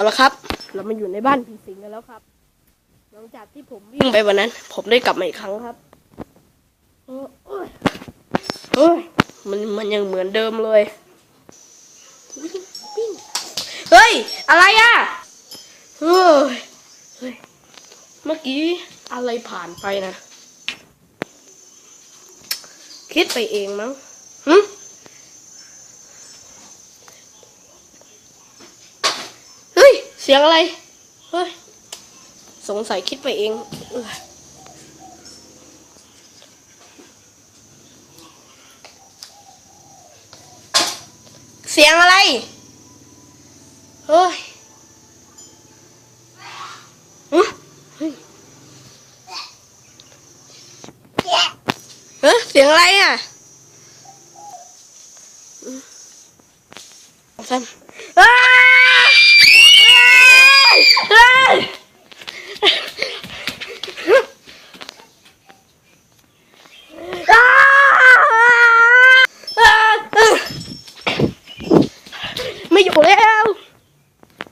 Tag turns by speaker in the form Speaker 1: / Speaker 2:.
Speaker 1: เอาละครับ เรามาอยู่ในบ้านผีสิงกันแล้วครับ หลังจากที่ผมวิ่งไปวันนั้น ผมได้กลับมาอีกครั้งครับโอ้โอ้ยเฮ้ยมันมันยังเหมือนเดิมเลยวิ่งวิ่งเฮ้ย อะไรอะเฮ้ยเฮ้ยเมื่อกี้อะไรผ่านไปนะ คิดไปเองมั้งหึเฮ้ย เสียงอะไร เฮ้ย สงสัยคิดไปเอง เสียงอะไร เฮ้ยเฮ้ยเฮ้ยเสียงอะไรอะอืมเอาซ้ำอ้า ไม่อยู่แล้ว